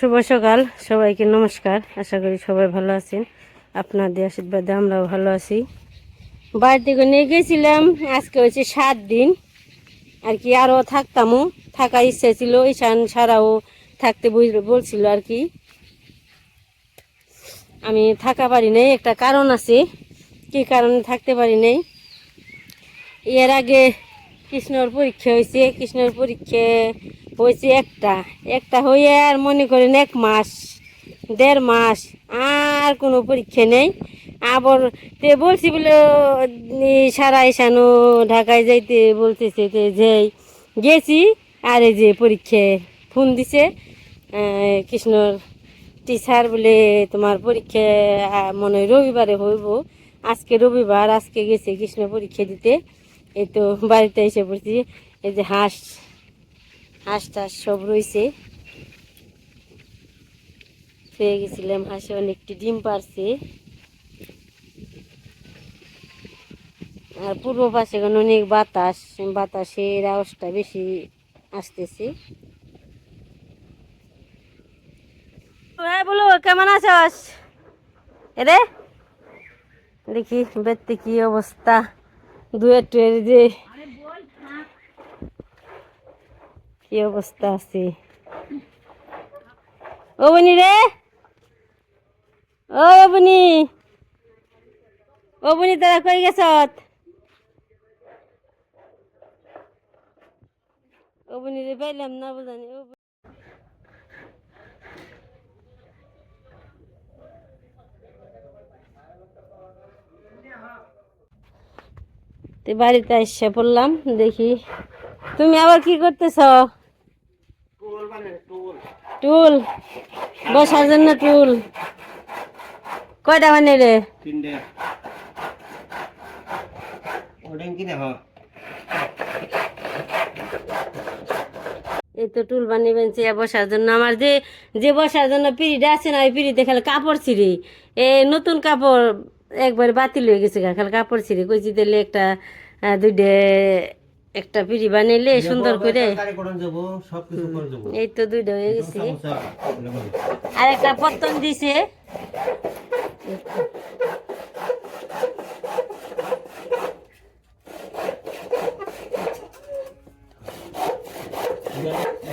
শুভ সকাল, সবাইকে নমস্কার। আশা করি সবাই ভালো আছেন। আপনাদের আশীর্বাদে আমরাও ভালো আছি। বাড়ি থেকে নিয়ে গেছিলাম, আজকে হচ্ছে সাত দিন। আর কি আরও থাকতামও, থাকার ইচ্ছা ছিল, ঈশান সারাও থাকতে বল- বলছিল আর কি। আমি থাকা পারি নাই, একটা কারণ আছে। কি কারণে থাকতে পারি নাই? এর আগে কৃষ্ণর পরীক্ষা হয়েছে, কৃষ্ণর পরীক্ষা হয়েছে একটা। একটা হয়ে আর মনে করেন এক মাস, দেড় মাস, আর কোনো পরীক্ষা নেই। আবার তে বলছি বলে সারা এসানো ঢাকায় যাইতে বলতেছে তে যেই গেছি। আর এই যে পরীক্ষা ফোন দিছে কৃষ্ণর টিচার বলে, তোমার পরীক্ষা মনে রবিবারে হইব। আজকে রবিবার, আজকে গেছে কৃষ্ণ পরীক্ষা দিতে। এই তো বাড়িতে এসে পড়ছি। এই যে হাঁস হাঁস টাস সব রয়েছে পেয়ে গেছিলাম হাঁসে অনেকটি ডিম পারছে। আর পূর্ব পাশে এখন অনেক বাতাস বাতাসের আওয়াজটা বেশি আসতেছে। হ্যাঁ বলো, কেমন আছস? এরে দেখি বেতে কি অবস্থা? দুয়ের টুয়ের যে কি অবস্থা আছে? ও বনি রে! ও বনি! ও বনি, তারা কই গেছত ও বনি রে, পাইলাম না বুঝানি, ও বাড়িতে এসে পড়লাম, দেখি। তুমি আবার কি করতেছ? টুল। বসার জন্য টুল। কয়টা মানে রে এই তো টুল বানিয়ে বেঞ্চে বসার জন্য। আমার যে যে বসার জন্য পিড়িটা আছে না ওই পিড়িতে খালি কাপড় ছিঁড়ি। এ নতুন কাপড় একবার বাতিল হয়ে গেছে খালি কাপড় ছিঁড়ি। কইছি দিলে একটা দুইটা একটা পিড়ি বানাইলে সুন্দর করে এই তো দুইটা হয়ে গেছে। আর একটা পত্তন দিছে।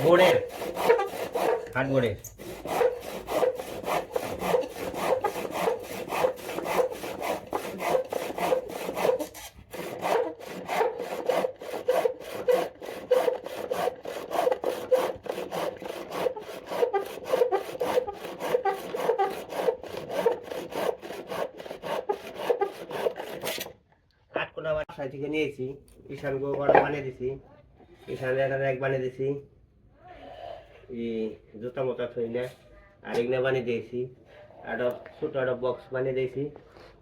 বোর্ডের হাট বোর্ডের আট কোনা বাসায় থেকে নিয়েছি ঈশান গো বড় বানিয়ে দিছি ঈশান এক বানিয়ে দিছি এই জুতা মোতা থই না আর এগুলো বানিয়ে দিয়েছি একটা ছোট একটা বক্স বানিয়ে দিয়েছি।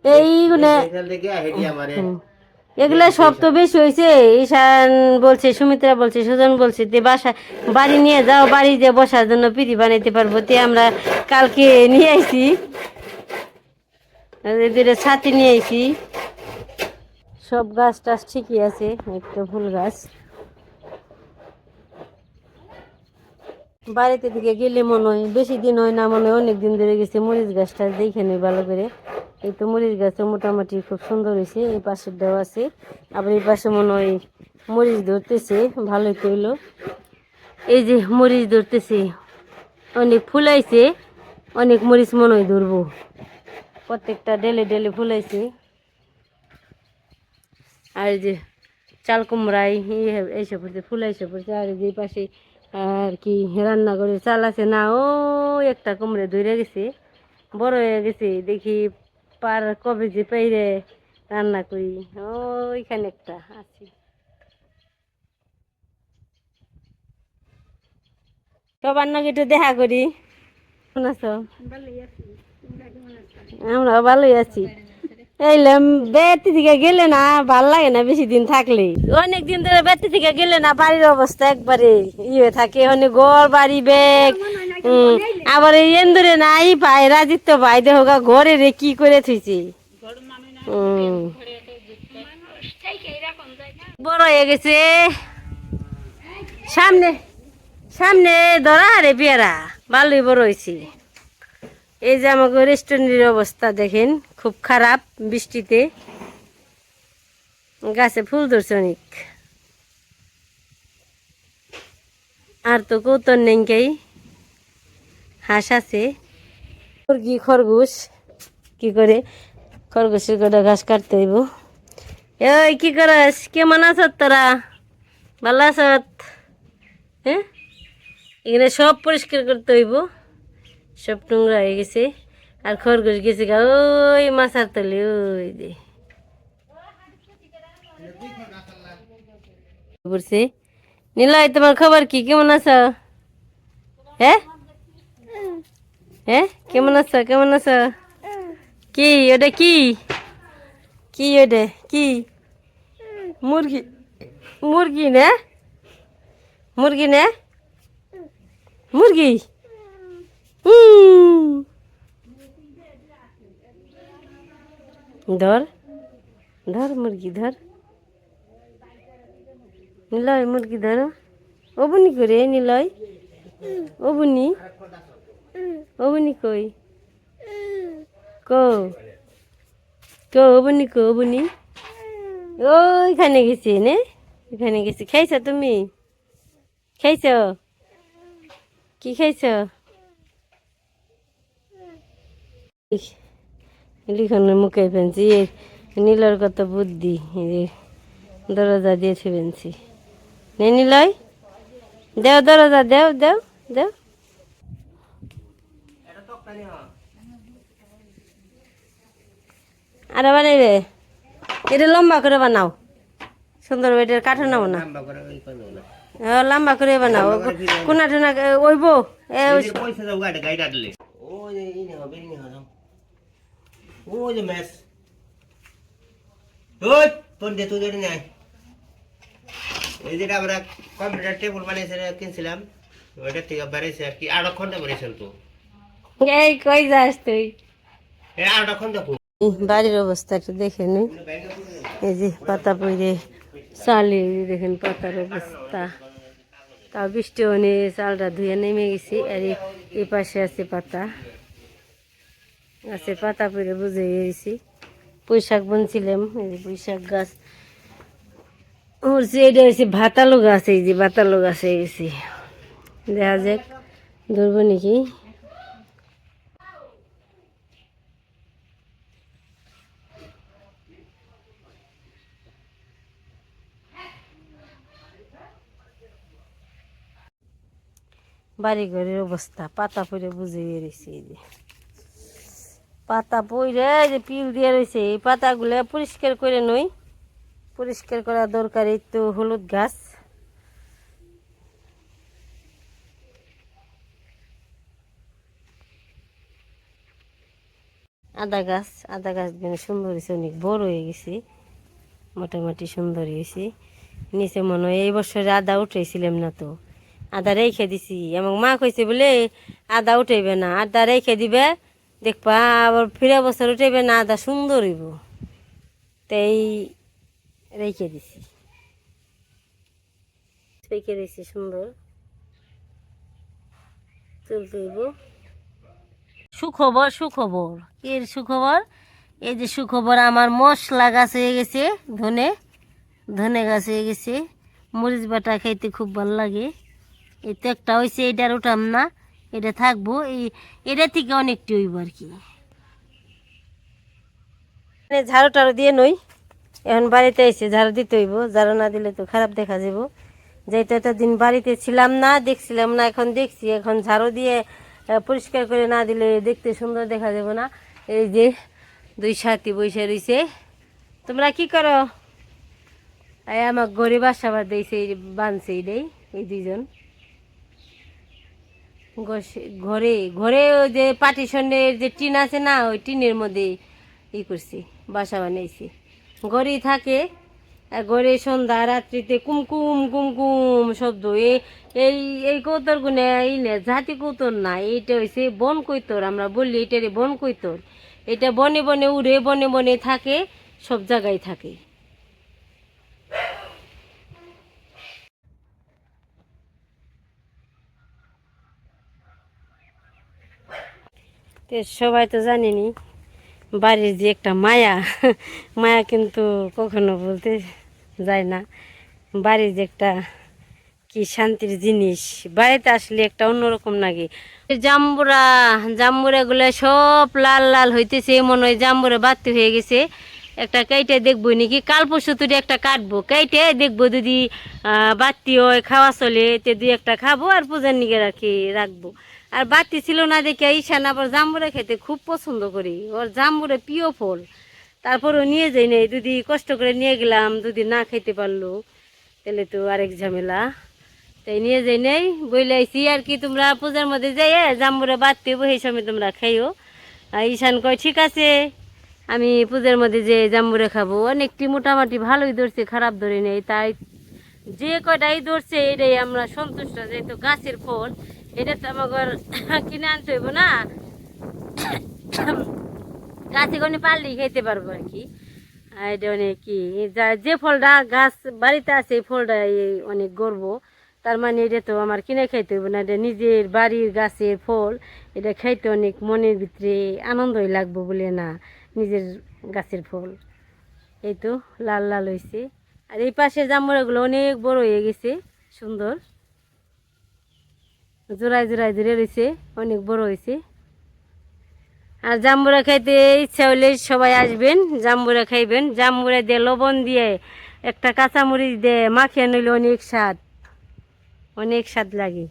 এইগুলো থেকে হেঁটে আমারে এগুলো সব তো বেশি হয়েছে ঈশান বলছে সুমিত্রা বলছে সুজন বলছে তে বাসা বাড়ি নিয়ে যাও বাড়ি যে বসার জন্য পিড়ি বানাইতে পারব তে আমরা কালকে নিয়ে আইছি। দুটো ছাতি নিয়ে আইছি। সব গাছ টাছ ঠিকই আছে, একটা ফুল গাছ। বাড়িতে দিকে গেলে মনে হয়, বেশি দিন হয় না, মনে হয় অনেক দিন ধরে গেছে, মরিচ গাছটা দেখে নেই ভালো করে। এই তো মরিচ গাছটা মোটামুটি খুব সুন্দর হয়েছে, এই দেওয়া আছে। আবার এই পাশে মনে হয় মরিচ ধরতেছে, ভালোই কইলো এই যে মরিচ ধরতেছে, অনেক ফুলাইছে অনেক মরিচ মনে হয় ধরবো। প্রত্যেকটা ডেলে ডেলে ফুলাইছে আর যে চাল কুমড়াই এসে পড়ছে ফুল এসে পড়ছে আর যে পাশে আর কি রান্না করে চাল আছে না ও একটা কুমড়ে ধরে গেছে বড় হয়ে গেছে দেখি পার কবে যে পেরে রান্না করি ওইখানে একটা আছে। সবার নাকি একটু দেখা করি। আছো। আমরা ভালোই আছি। এইলাম বেড়াতে থেকে গেলে না ভালো লাগে না বেশি দিন থাকলে। অনেক দিন ধরে বেড়াতে থেকে গেলে না বাড়ির অবস্থা একবারে ইয়ে থাকে অনেক ঘর, বাড়ি, ব্যাগ আবার এই এন্দুরে নাই পায় রাজিত্ব ভাই দেখো ঘরে রে কি করে থুইছে। বড় হয়ে গেছে। সামনে সামনে ধরা রে পেয়ারা, ভালোই বড় হয়েছি এই যে আমাকে রেস্টুরেন্টের অবস্থা দেখেন। খুব খারাপ বৃষ্টিতে। গাছে ফুল ধরছে অনেক। আর তো কৌতর নেই হাঁস আছে। মুরগি, খরগোশ, কি করে? খরগোশের করে ঘাস কাটতে হইব। এই, কি করস? কেমন আছত তোরা? ভালো আছত হ্যাঁ? এখানে সব পরিষ্কার করতে হইব। সব নোংরা হয়ে গেছে। আর খরগোশ গেছে গা, ওই মাছার তলে, ওই যে। বলছে, নিলয়, তোমার খবর কি? কেমন আছো? হ্যাঁ হ্যাঁ কেমন আছো? কেমন আছো? কি, ওটা কি? কি ওটা? কি? মুরগি। মুরগি না? মুরগি না? মুরগি? হুম। ধর ধর মুরগি, ধর। নিলয় মুরগি ধর। ওবনি করে নিলয়। ওবনি ওবনি কই? কো। কো ওবনি কো ওবনি ওইখানে গেছি, নে? এখানে গেছি। খাইছ তুমি? খাইছ? কি খাইছ? লিখনের মুখে ফেলছি নীলর কত বুদ্ধি দরজা দিয়েছে ফেলছি। নে নিলয় দেও দরজা দেও দেও দেও। এটা। আরে বানাইবে এটা লম্বা করে বানাও। সুন্দর এটার কাঠো নাও না। লম্বা করে বানাও কোনা টোনা ওইব এ এই যে পয়সা দাও গাড়ি গাড়ি আটলে ওই যে ম্যাচ ওই তুই ধরে নেয় এই যেটা আমরা কম্পিউটার টেবিল বানিয়েছে কিনছিলাম ওইটা থেকে বেড়েছে আর কি আরও খন্ডে বেড়েছেন তো এই কই যাস তুই এই আরও খন্ডে বাড়ির অবস্থা একটু দেখে নি এই যে পাতা পড়ে চালে দেখেন পাতার অবস্থা তাও বৃষ্টি হনে চালটা ধুয়ে নেমে গেছি আর এই পাশে আছে পাতা আছে পাতা পড়ে বুঝে গেছি। পুঁইশাক বুনছিলাম, এই গাছ। যে এটা ভাতালো গাছ, এই যে ভাতালো গাছ হয়ে গেছে। দেখা যাক, ধরবো নাকি? বাড়ি ঘরের অবস্থা, পাতা পরে বুঝে রয়েছে এই যে। পাতা পইরে যে পিল দিয়ে রয়েছে, এই পাতাগুলো পরিষ্কার করে নই। পরিষ্কার করা দরকার এই তো হলুদ গাছ। আদা গাছ আদা গাছ সুন্দর হয়েছে অনেক বড় হয়ে গেছে, মোটামুটি সুন্দর হয়েছে। নিচে মনে হয় এই বছরে আদা উঠেছিলাম না তো। আদা রেখে দিছি, এবং মা কইছে বলে আদা উঠেবে না, আদা রেখে দিবে দেখবা, আবার ফিরে বছর উঠেবে না আদা সুন্দর হইব। তাই রেখে দিছি। রেখে দিছি সুন্দর। তুলতে হইব। সুখবর সুখবর। এর সুখবর? এই যে সুখবর, আমার মশলা গাছ হয়ে গেছে, ধনে। ধনে গাছ হয়ে গেছে। মরিচ বাটা খাইতে খুব ভালো লাগে। এই তো একটা হয়েছে এটার উঠাম না। এটা থাকব, এই, এটা থেকে অনেকটি হইব আর কি। মানে ঝাড়ু টাড়ু দিয়ে নই, এখন বাড়িতে এসে ঝাড়ু দিতে হইব, ঝাড়ু না দিলে তো খারাপ দেখা যাব যেটা এতদিন বাড়িতে ছিলাম না, দেখছিলাম না, এখন দেখছি, এখন ঝাড়ু দিয়ে পরিষ্কার করে না দিলে দেখতে সুন্দর দেখা যাব না। এই যে দুই সাথী বসে রয়েছে তোমরা কি করো? এই আমার ঘরে বাসা বাদ দিয়েছে, এই বানছে এইটাই এই দুইজন। ঘরে ঘরে ওই যে পার্টিশনের যে টিন আছে না, ওই টিনের মধ্যে ই করছি, বাসা বানাইছি। ঘরেই থাকে ঘরে সন্ধ্যা, রাত্রিতে কুমকুম কুমকুম শব্দ এই এই কৌতর গুনে এই না জাতি কৌতর না, এইটা হয়েছে বন কৈতর আমরা বলি এটারে বন কৈতর এটা বনে বনে উড়ে, বনে বনে থাকে, সব জায়গায় থাকে। তো সবাই তো জানেনি, বাড়ির যে একটা মায়া মায়া কিন্তু কখনো বলতে যায় না। বাড়ির যে একটা কি শান্তির জিনিস, বাড়িতে আসলে একটা অন্যরকম লাগে। জাম্বুরা জাম্বুরা গুলো সব লাল লাল হইতেছে, মনে হয় জাম্বুরা বাড়তে হয়ে গেছে। একটা কেটে দেখব নাকি, কাল পরশু তুই একটা কাটবো। কেটে দেখব যদি বাতি হয়, খাওয়া চলে, তে দুই একটা খাব আর পূজার নিকে রাখি, রাখব। আর বাতি ছিল না দেখে ঈশান আবার জাম্বুরা খেতে খুব পছন্দ করি। ওর জাম্বুরা প্রিয় ফল। তারপরও নিয়ে যাই নাই। যদি কষ্ট করে নিয়ে গেলাম, যদি না খেতে পারল, তাহলে তো আরেক ঝামেলা। তাই নিয়ে যাই নেই। বইলে আইসি আর কি, তোমরা পূজার মধ্যে যাই জাম্বুরে বাড়তে সেই সময় তোমরা খাইও। আর ঈশান কয়, ঠিক আছে, আমি পূজার মধ্যে যে জাম্বুরে খাব। অনেকটি মোটামুটি ভালোই ধরছে, খারাপ ধরে নেই। তাই যে কয়টাই ধরছে, এটাই আমরা সন্তুষ্ট যেহেতু গাছের ফল। এটা তো আমাদের কিনে আনতে হইব না। গাছে কোনো পারলেই খেতে পারব আর কি। এটা অনেক কি যা- ফলটা গাছ বাড়িতে আছে, এই ফলটা অনেক গর্ব। তার মানে এটা তো আমার কিনে খাইতে হইব না, এটা নিজের বাড়ির গাছের ফল। এটা খাইতে অনেক মনের ভিতরে আনন্দই লাগবো বলে না, নিজের গাছের ফল। এই তো লাল লাল হয়েছে আর এই পাশে জামড়াগুলো অনেক বড় হয়ে গেছে, সুন্দর। জোড়ায় জোড়ায় ধরে রয়েছে অনেক বড় হয়েছে আর জাম্বুরা খাইতে ইচ্ছা হলে সবাই আসবেন, জাম্বুরা খাইবেন। জাম্বুরা দিয়ে লবণ দিয়ে একটা কাঁচামরিচ দিয়ে মাখিয়ে নিলে অনেক স্বাদ অনেক স্বাদ লাগে।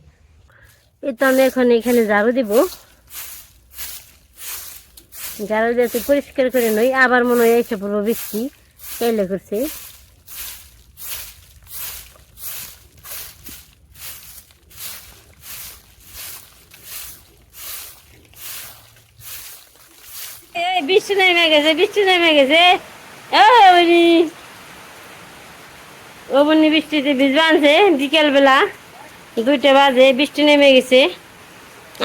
এই তো আমি এখন এখানে ঝাড়ু দিব। ঝাড়ু দিয়ে পরিষ্কার করে নই, আবার মনে হয় এসে পড়ব বৃষ্টি কেলে করছে এই বৃষ্টি নেমে গেছে, বৃষ্টি নেমে গেছে। ওনি ও বনি বৃষ্টিতে ভিজবা আনছে বিকেলবেলা। দুইটা বাজে, বৃষ্টি নেমে গেছে।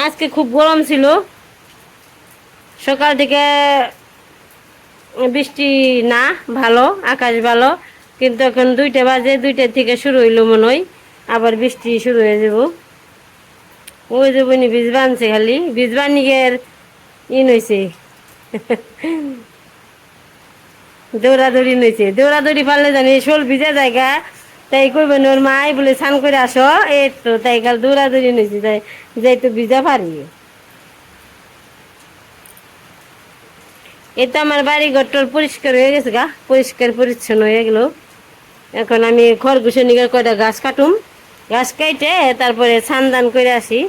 আজকে খুব গরম ছিল। সকাল থেকে বৃষ্টি না, ভালো, আকাশ ভালো। কিন্তু এখন দুইটা বাজে দুইটার থেকে শুরু হইল মনে হয় আবার বৃষ্টি শুরু হয়ে যাব। ওই যে বনি ভিজবা আনছে খালি। বীজ নিগের ইন হয়েছে দৌড়াদৌড়ি নইছে। দৌড়াদৌড়ি পারলে জানি শোল ভিজা জায়গা, তাই কইবেন ওর মাই বলে স্নান করে আসো। এই তো তাই কাল দৌড়াদৌড়ি নইছে, তাই যাই তো ভিজা পারি। এই তো আমার বাড়ি ঘরটর পরিষ্কার হয়ে গেছে গা, পরিষ্কার পরিচ্ছন্ন হয়ে গেল। এখন আমি খরগোশের নিগে কয়টা গাছ কাটুম। গাছ কাইটে তারপরে ছান করে আসি।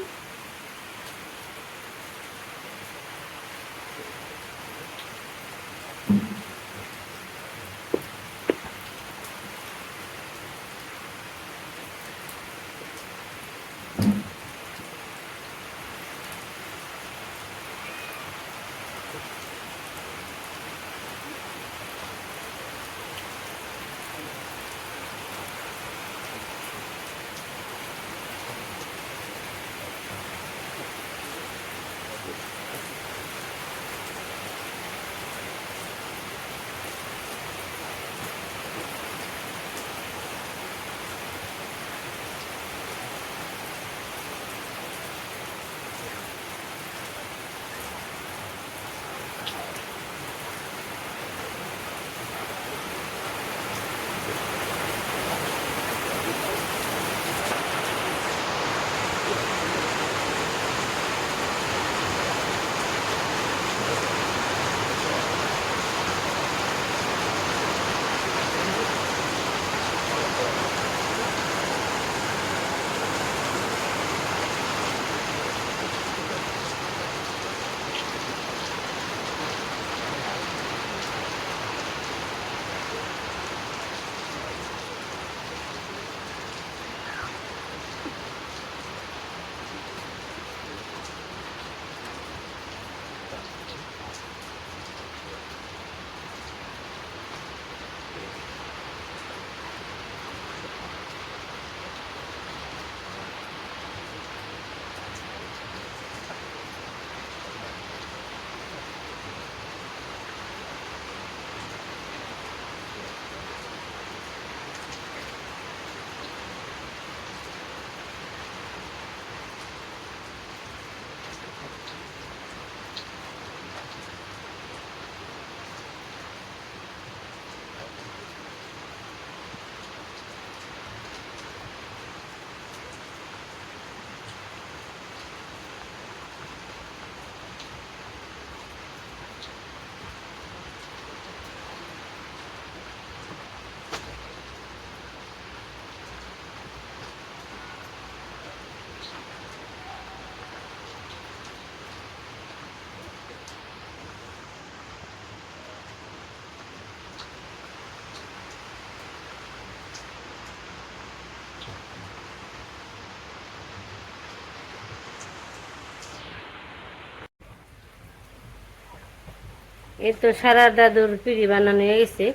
এই তো সারা দাদুর পিড়ি বানানো হয়ে গেছে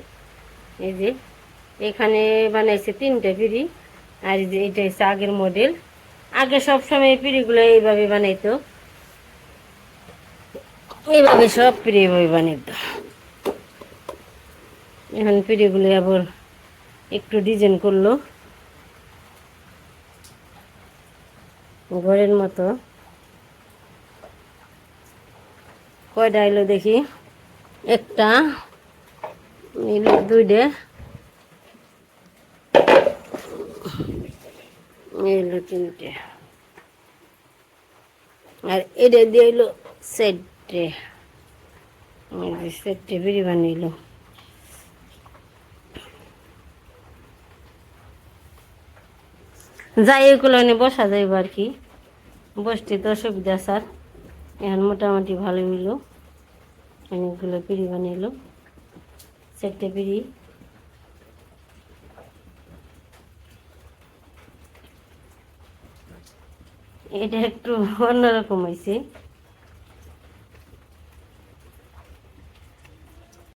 এই যে, এখানে বানাইছে তিনটা পিড়ি, আর যে এটা হচ্ছে আগের মডেল। আগে সব সময় পিড়িগুলো এইভাবে বানাইতো। এইভাবে সব পিড়ি এইভাবে বানাইতো। এখন পিড়িগুলো আবার একটু ডিজাইন করল। ঘরের মতো। কয়টা এলো দেখি। একটা দুইটা এলো তিনটে। আর এটা দিয়ে এলো সেটে সেটে বিড়ি বানিয়ে যাই এগুলো নিয়ে বসা যাইব আর কি। বসতে তো অসুবিধা, স্যার। এখন মোটামুটি ভালো হইল। অনেকগুলো পিড়ি বানাইলো। চারটে পিড়ি। এটা একটু অন্যরকম হয়েছে